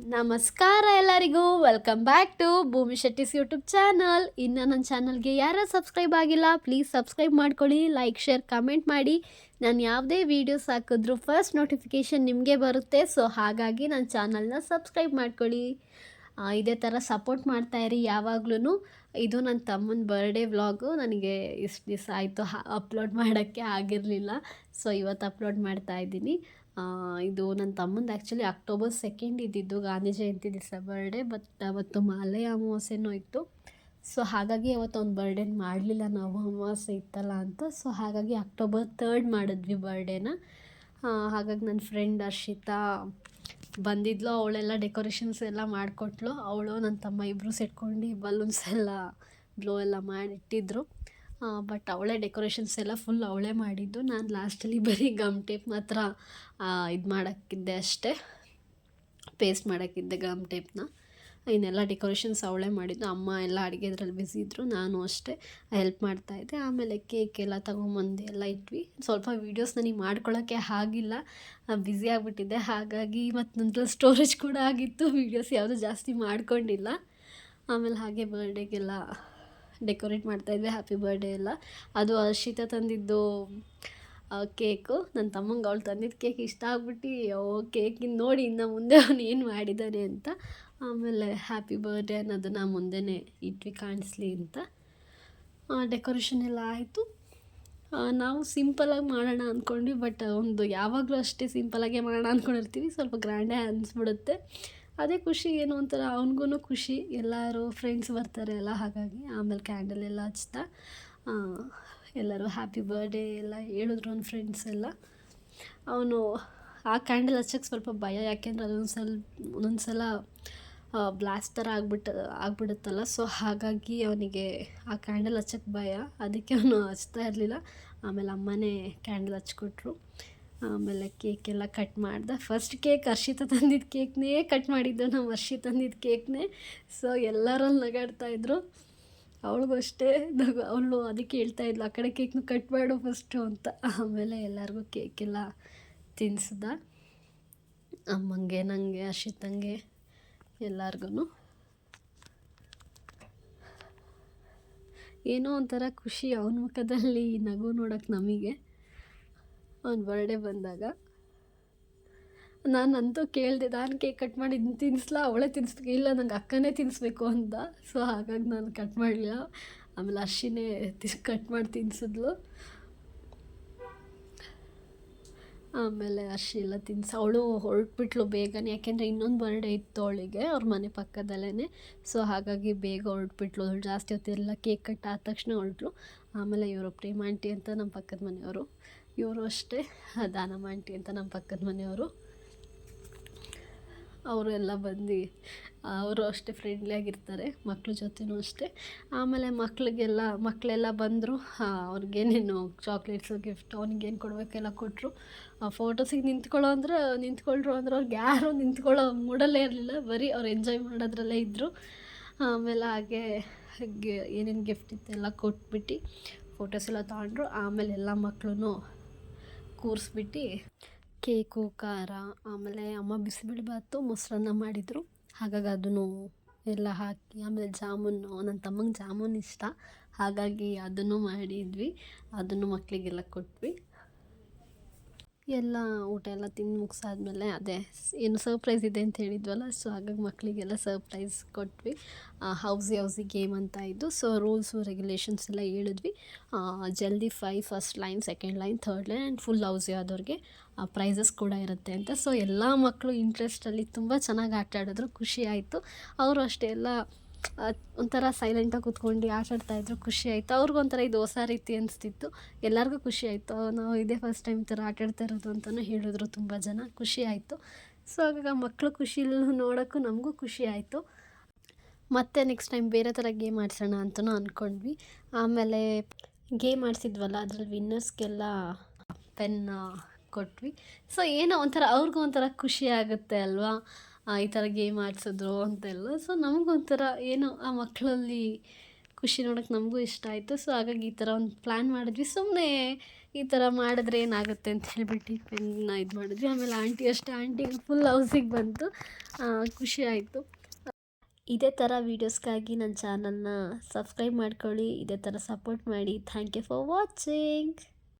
ನಮಸ್ಕಾರ ಎಲ್ಲರಿಗೂ. Welcome back to ಭೂಮಿ ಶೆಟ್ಟಿಸ್ ಯೂಟ್ಯೂಬ್ ಚಾನಲ್ ಇನ್ನು ನನ್ನ ಚಾನಲ್ಗೆ ಯಾರು ಸಬ್ಸ್ಕ್ರೈಬ್ ಆಗಿಲ್ಲ ಪ್ಲೀಸ್ ಸಬ್ಸ್ಕ್ರೈಬ್ ಮಾಡ್ಕೊಳ್ಳಿ ಲೈಕ್ ಶೇರ್ ಕಮೆಂಟ್ ಮಾಡಿ. ನಾನು ಯಾವುದೇ ವೀಡಿಯೋಸ್ ಹಾಕಿದ್ರು ಫಸ್ಟ್ ನೋಟಿಫಿಕೇಷನ್ ನಿಮಗೆ ಬರುತ್ತೆ. ಸೊ ಹಾಗಾಗಿ ನನ್ನ ಚಾನಲ್ನ ಸಬ್ಸ್ಕ್ರೈಬ್ ಮಾಡ್ಕೊಳ್ಳಿ. ಇದೇ ಥರ ಸಪೋರ್ಟ್ ಮಾಡ್ತಾಯಿರಿ ಯಾವಾಗ್ಲೂ ಇದು ನನ್ನ ತಮ್ಮನ ಬರ್ಡೇ ವ್ಲಾಗು ನನಗೆ ಇಷ್ಟು ದಿವಸ ಆಯಿತು ಅಪ್ಲೋಡ್ ಮಾಡೋಕ್ಕೆ ಆಗಿರಲಿಲ್ಲ. ಸೊ ಇವತ್ತು ಅಪ್ಲೋಡ್ ಮಾಡ್ತಾ ಆ, ಇದು ನನ್ನ ತಮ್ಮಂದು ಆ್ಯಕ್ಚುಲಿ ಅಕ್ಟೋಬರ್ ಸೆಕೆಂಡ್ ಇದ್ದಿದ್ದು ಗಾಂಧಿ ಜಯಂತಿ ದಿವಸ ಬರ್ಡೇ ಬಟ್ ಅವತ್ತು ಮಾಲೆ ಅಮಾವಾಸ್ಯೆನೂ ಇತ್ತು. ಸೊ ಹಾಗಾಗಿ ಅವತ್ತು ಅವ್ನ ಬರ್ಡೇನ ಮಾಡಲಿಲ್ಲ ನಾವು, ಅಮಾವಾಸ್ಯೆ ಇತ್ತಲ್ಲ ಅಂತ. ಸೊ ಹಾಗಾಗಿ ಅಕ್ಟೋಬರ್ ತರ್ಡ್ ಮಾಡಿದ್ವಿ ಬರ್ಡೇನ ಹಾಗಾಗಿ ನನ್ನ ಫ್ರೆಂಡ್ ಹರ್ಷಿತಾ ಬಂದಿದ್ಲು, ಅವಳೆಲ್ಲ ಡೆಕೋರೇಷನ್ಸ್ ಎಲ್ಲ ಮಾಡಿಕೊಟ್ಲು. ಅವಳು ನನ್ನ ತಮ್ಮ ಇಬ್ಬರು ಸೆಟ್ಕೊಂಡು ಬಲೂನ್ಸ್ ಎಲ್ಲ ಬ್ಲೋ ಎಲ್ಲ ಮಾಡಿಟ್ಟಿದ್ರು. ಬಟ್ ಅವಳೇ ಡೆಕೋರೇಷನ್ಸ್ ಎಲ್ಲ ಫುಲ್ ಅವಳೇ ಮಾಡಿದ್ದು. ನಾನು ಲಾಸ್ಟಲ್ಲಿ ಬರೀ ಗಮ್ ಟೇಪ್ ಮಾತ್ರ ಇದು ಮಾಡೋಕ್ಕಿದ್ದೆ ಅಷ್ಟೇ. ಪೇಸ್ಟ್ ಮಾಡೋಕ್ಕಿದ್ದೆ ಗಮ್ ಟೇಪ್ನ ಇನ್ನೆಲ್ಲ ಡೆಕೋರೇಷನ್ಸ್ ಅವಳೇ ಮಾಡಿದ್ದು. ಅಮ್ಮ ಎಲ್ಲ ಅಡುಗೆದ್ರಲ್ಲಿ ಬ್ಯುಸಿ ಇದ್ದರು ನಾನು ಅಷ್ಟೇ. ಹೆಲ್ಪ್ ಮಾಡ್ತಾಯಿದ್ದೆ ಆಮೇಲೆ ಕೇಕ್ ಎಲ್ಲ ತೊಗೊಂಬಂದು, ಎಲ್ಲ ಇಟ್ವಿ. ಸ್ವಲ್ಪ ವೀಡಿಯೋಸ್ ನನಗೆ ಮಾಡ್ಕೊಳ್ಳೋಕ್ಕೆ ಆಗಿಲ್ಲ. ಬ್ಯುಸಿ ಆಗಿಬಿಟ್ಟಿದ್ದೆ. ಹಾಗಾಗಿ ಮತ್ತು ನಂತರ ಸ್ಟೋರೇಜ್ ಕೂಡ ಆಗಿತ್ತು. ವೀಡಿಯೋಸ್ ಯಾವುದೂ ಜಾಸ್ತಿ ಮಾಡ್ಕೊಂಡಿಲ್ಲ. ಆಮೇಲೆ ಹಾಗೆ ಬರ್ಡೇಗೆಲ್ಲ ಡೆಕೋರೇಟ್ ಮಾಡ್ತಾಯಿದ್ವಿ ಹ್ಯಾಪಿ ಬರ್ಡೇ ಎಲ್ಲ. ಅದು ಹರ್ಷಿತಾ ತಂದಿದ್ದು ಕೇಕು ನನ್ನ ತಮ್ಮಂಗೆ ಅವಳು ತಂದಿದ್ದ ಕೇಕ್ ಇಷ್ಟ ಆಗ್ಬಿಟ್ಟು ಓ ಕೇಕಿನ ನೋಡಿ ಇನ್ನು ಮುಂದೆ ಅವನು ಏನು ಮಾಡಿದ್ದಾನೆ ಅಂತ. ಆಮೇಲೆ ಹ್ಯಾಪಿ ಬರ್ಡೇ ಅನ್ನೋದನ್ನು ಮುಂದೆನೇ ಇಟ್ವಿ, ಕಾಣಿಸ್ಲಿ ಅಂತ. ಡೆಕೋರೇಷನ್ ಎಲ್ಲ ಆಯಿತು. ನಾವು ಸಿಂಪಲಾಗಿ ಮಾಡೋಣ ಅಂದ್ಕೊಂಡ್ವಿ ಬಟ್ ಒಂದು ಯಾವಾಗಲೂ ಅಷ್ಟೇ ಸಿಂಪಲಾಗೆ ಮಾಡೋಣ ಅಂದ್ಕೊಂಡಿರ್ತೀವಿ ಸ್ವಲ್ಪ ಗ್ರ್ಯಾಂಡೇ ಅನಿಸ್ಬಿಡುತ್ತೆ. ಅದೇ ಖುಷಿ ಏನು ಒಂಥರ ಅವನಿಗೂ ಖುಷಿ. ಎಲ್ಲರೂ ಫ್ರೆಂಡ್ಸ್ ಬರ್ತಾರೆ ಎಲ್ಲ ಹಾಗಾಗಿ ಆಮೇಲೆ ಕ್ಯಾಂಡಲ್ ಎಲ್ಲ ಹಚ್ತಾ ಎಲ್ಲರೂ ಹ್ಯಾಪಿ ಬರ್ಡೇ ಎಲ್ಲ ಹೇಳಿದ್ರು ನನ್ನ ಫ್ರೆಂಡ್ಸ್ ಎಲ್ಲ. ಅವನು ಆ ಕ್ಯಾಂಡಲ್ ಹಚ್ಚಕ್ಕೆ ಸ್ವಲ್ಪ ಭಯ, ಯಾಕೆಂದ್ರೆ ಅದೊಂದು ಸ್ವಲ್ಪ ಒಂದೊಂದು ಸಲ ಬ್ಲಾಸ್ಟ್ ಥರ ಆಗ್ಬಿಟ್ಟು, ಆಗ್ಬಿಡುತ್ತಲ್ಲ. ಸೊ ಹಾಗಾಗಿ ಅವನಿಗೆ ಆ ಕ್ಯಾಂಡಲ್ ಹಚ್ಚಕ್ಕೆ ಭಯ. ಅದಕ್ಕೆ ಅವನು ಹಚ್ತಾ ಇರಲಿಲ್ಲ. ಆಮೇಲೆ ಅಮ್ಮನೇ ಕ್ಯಾಂಡಲ್ ಹಚ್ಕೊಟ್ರು. ಆಮೇಲೆ ಕೇಕ್ ಎಲ್ಲ ಕಟ್ ಮಾಡ್ದೆ. ಫಸ್ಟ್ ಕೇಕ್ ಹರ್ಷಿತ ತಂದಿದ್ದ ಕೇಕ್ನೇ ಕಟ್ ಮಾಡಿದ್ದು ನಾವು ಹರ್ಷಿ ತಂದಿದ್ದ ಕೇಕ್ನೇ. ಸೊ ಎಲ್ಲರಲ್ಲಿ ನಗಾಡ್ತಾಯಿದ್ರು ಅವಳಿಗೂ ಅಷ್ಟೇ. ಅವಳು ಅದಕ್ಕೆ ಹೇಳ್ತಾ ಇದ್ಲು, ಆ ಕಡೆ ಕೇಕ್ನ ಕಟ್ ಮಾಡು ಫಸ್ಟು ಅಂತ. ಆಮೇಲೆ ಎಲ್ಲರಿಗೂ ಕೇಕೆಲ್ಲ ತಿನ್ನಿಸ್ದ ಅಮ್ಮಂಗೆ ನನಗೆ ಹರ್ಷಿತಂಗೆ ಎಲ್ಲರಿಗೂ ಏನೋ ಒಂಥರ ಖುಷಿ ಅವನ ಮುಖದಲ್ಲಿ ನಗು ನೋಡೋಕೆ ನಮಗೆ. ಅವ್ನ ಬರ್ಡೇ ಬಂದಾಗ. ನಾನಂತೂ ಕೇಳಿದೆ, ನಾನು ಕೇಕ್ ಕಟ್ ಮಾಡಿ ತಿನ್ನಿಸ್ಲಾ ಅವಳೇ ತಿನ್ನಿಸ್ಬೇಕು ಇಲ್ಲ, ನಂಗೆ ಅಕ್ಕನೇ ತಿನ್ನಿಸ್ಬೇಕು ಅಂತ. ಸೊ ಹಾಗಾಗಿ ನಾನು ಕಟ್ ಮಾಡಲಿಲ್ಲ. ಆಮೇಲೆ ಅರ್ಶಿನೇ ಕಟ್ ಮಾಡಿ ತಿನ್ಸಿದ್ಲು. ಆಮೇಲೆ ಅರ್ಶಿ ಎಲ್ಲ ತಿನ್ಸಿ, ಅವಳು ಹೊರಟ್ಬಿಟ್ಲು ಬೇಗನೆ. ಯಾಕೆಂದರೆ ಇನ್ನೊಂದು ಬರ್ಡೇ ಇತ್ತು ಅವಳಿಗೆ, ಅವ್ರ ಮನೆ ಪಕ್ಕದಲ್ಲೇ ಸೊ ಹಾಗಾಗಿ ಬೇಗ ಹೊರಟ್ಬಿಟ್ಲು. ಅವಳು ಜಾಸ್ತಿ ಹೊತ್ತಿರಲಿಲ್ಲ. ಕೇಕ್ ಕಟ್ ಆದ ತಕ್ಷಣ ಹೊರಟ್ಲು ಆಮೇಲೆ ಇವರು ಪ್ರೇಮ ಆಂಟಿ ಅಂತ ನಮ್ಮ ಪಕ್ಕದ ಮನೆಯವರು. ಇವರು ಅಷ್ಟೇ. ದಾನಮ್ಮ ಆಂಟಿ ಅಂತ ನಮ್ಮ ಪಕ್ಕದ ಮನೆಯವರು. ಅವರು ಎಲ್ಲ ಬಂದು, ಅವರು ಅಷ್ಟೇ ಫ್ರೆಂಡ್ಲಿ ಆಗಿರ್ತಾರೆ, ಮಕ್ಳ ಜೊತೆನೂ ಅಷ್ಟೇ. ಆಮೇಲೆ ಮಕ್ಳಿಗೆಲ್ಲ ಮಕ್ಕಳೆಲ್ಲ ಬಂದರು ಅವ್ರಿಗೇನೇನು ಚಾಕ್ಲೇಟ್ಸು ಗಿಫ್ಟ್ ಅವ್ನಿಗೇನು ಕೊಡಬೇಕೆಲ್ಲ ಕೊಟ್ಟರು ಫೋಟೋಸಿಗೆ ನಿಂತ್ಕೊಳ್ಳೋ ಅಂದ್ರೆ, ನಿಂತ್ಕೊಳ್ರು ಅಂದ್ರೆ. ಅವ್ರಿಗೆ ಯಾರೂ ನಿಂತ್ಕೊಳ್ಳೋ ಮೂಡಲ್ಲೇ ಇರಲಿಲ್ಲ. ಬರೀ ಅವ್ರು ಎಂಜಾಯ್ ಮಾಡೋದ್ರಲ್ಲೇ ಇದ್ದರು ಆಮೇಲೆ ಹಾಗೆ ಏನೇನು ಗಿಫ್ಟ್ ಇತ್ತು ಎಲ್ಲ ಕೊಟ್ಬಿಟ್ಟು ಫೋಟೋಸ್ ಎಲ್ಲ ತಗೊಂಡ್ರು. ಆಮೇಲೆ ಎಲ್ಲ ಮಕ್ಕಳು ಕೂರಿಸ್ಬಿಟ್ಟು ಕೇಕು, ಖಾರ, ಆಮೇಲೆ ಅಮ್ಮ ಬಿಸಿಬೇಳೆಭಾತು ಮೊಸರನ್ನ ಮಾಡಿದರು. ಹಾಗಾಗಿ ಅದನ್ನು ಎಲ್ಲ ಹಾಕಿ, ಆಮೇಲೆ ಜಾಮೂನು, ನನ್ನ ತಮ್ಮಂಗೆ ಜಾಮೂನ್ ಇಷ್ಟ. ಹಾಗಾಗಿ ಅದನ್ನು ಮಾಡಿದ್ವಿ. ಅದನ್ನು ಮಕ್ಕಳಿಗೆಲ್ಲ ಕೊಟ್ವಿ. ಎಲ್ಲ ಊಟ ಎಲ್ಲ ತಿಂದು ಮುಗಿಸಾದ್ಮೇಲೆ ಅದೇ ಏನು ಸರ್ಪ್ರೈಸ್ ಇದೆ ಅಂತ ಹೇಳಿದ್ವಲ್ಲ ಸೊ ಹಾಗಾಗಿ ಮಕ್ಕಳಿಗೆಲ್ಲ ಸರ್ಪ್ರೈಸ್ ಕೊಟ್ವಿ. ಹೌಸಿ ಹೌಸಿ ಗೇಮ್ ಅಂತ ಇದ್ದು ಸೊ ರೂಲ್ಸು ರೆಗ್ಯುಲೇಷನ್ಸ್ ಎಲ್ಲ ಹೇಳಿದ್ವಿ. ಜಲ್ದಿ five first line second line third line and full housie ಆದವ್ರಿಗೆ prizes ಕೂಡ ಇರುತ್ತೆ ಅಂತ. ಸೊ ಎಲ್ಲ ಮಕ್ಕಳು ಇಂಟ್ರೆಸ್ಟಲ್ಲಿ ತುಂಬ ಚೆನ್ನಾಗಿ ಆಟ ಆಡಿದ್ರು ಖುಷಿ ಆಯಿತು. ಅವರು ಅಷ್ಟೇ ಎಲ್ಲ ಒಂಥರ ಸೈಲೆಂಟಾಗಿ ಕೂತ್ಕೊಂಡು ಆಟಾಡ್ತಾಯಿದ್ರು ಖುಷಿ ಆಯಿತು. ಅವ್ರಿಗೊಂಥರ ಇದು ಹೊಸ ರೀತಿ ಅನಿಸ್ತಿತ್ತು. ಎಲ್ಲರಿಗೂ ಖುಷಿ ಆಯಿತು. ನಾವು ಇದೇ ಫಸ್ಟ್ ಟೈಮ್ ಥರ ಆಟ ಆಡ್ತಾ ಇರೋದು ಅಂತಲೂ ಹೇಳಿದ್ರು ತುಂಬ ಜನ. ಖುಷಿ ಆಯಿತು. ಸೊ ಆಗ ಮಕ್ಕಳು ಖುಷಿಯಲ್ಲೂ ನೋಡೋಕ್ಕೂ ನಮಗೂ ಖುಷಿ ಆಯಿತು. ಮತ್ತೆ ನೆಕ್ಸ್ಟ್ ಟೈಮ್ ಬೇರೆ ಥರ ಗೇಮ್ ಆಡಿಸೋಣ ಅಂತಲೂ ಅಂದ್ಕೊಂಡ್ವಿ ಆಮೇಲೆ ಗೇಮ್ ಆಡಿಸಿದ್ವಲ್ಲ, ಅದ್ರಲ್ಲಿ ವಿನ್ನರ್ಸ್ಗೆಲ್ಲ ಪೆನ್ ಕೊಟ್ವಿ. ಸೊ ಏನೋ ಒಂಥರ ಅವ್ರಿಗೂ ಒಂಥರ ಖುಷಿ ಆಗುತ್ತೆ ಅಲ್ವಾ? ಈ ಥರ ಗೇಮ್ ಆಡಿಸಿದ್ರು ಅಂತೆಲ್ಲ. ಸೊ ನಮಗೊಂಥರ ಏನೋ ಆ ಮಕ್ಕಳಲ್ಲಿ ಖುಷಿ ನೋಡೋಕ್ಕೆ ನಮಗೂ ಇಷ್ಟ ಆಯಿತು. ಸೊ ಹಾಗಾಗಿ ಈ ಥರ ಒಂದು ಪ್ಲ್ಯಾನ್ ಮಾಡಿದ್ವಿ. ಸುಮ್ಮನೆ ಈ ಥರ ಮಾಡಿದ್ರೆ ಏನಾಗುತ್ತೆ ಅಂತ ಹೇಳಿಬಿಟ್ಟು ಪೆನ್ನ ಇದು ಮಾಡಿದ್ವಿ. ಆಮೇಲೆ ಆಂಟಿ ಅಷ್ಟೇ ಆಂಟಿಗೆ ಫುಲ್ ಹೌಸಿಗೆ ಬಂತು. ಖುಷಿ ಆಯಿತು. ಇದೇ ಥರ ವೀಡಿಯೋಸ್ಗಾಗಿ ನನ್ನ ಚಾನಲ್ನ ಸಬ್ಸ್ಕ್ರೈಬ್ ಮಾಡ್ಕೊಳ್ಳಿ. ಇದೇ ಥರ ಸಪೋರ್ಟ್ ಮಾಡಿ. Thank you for watching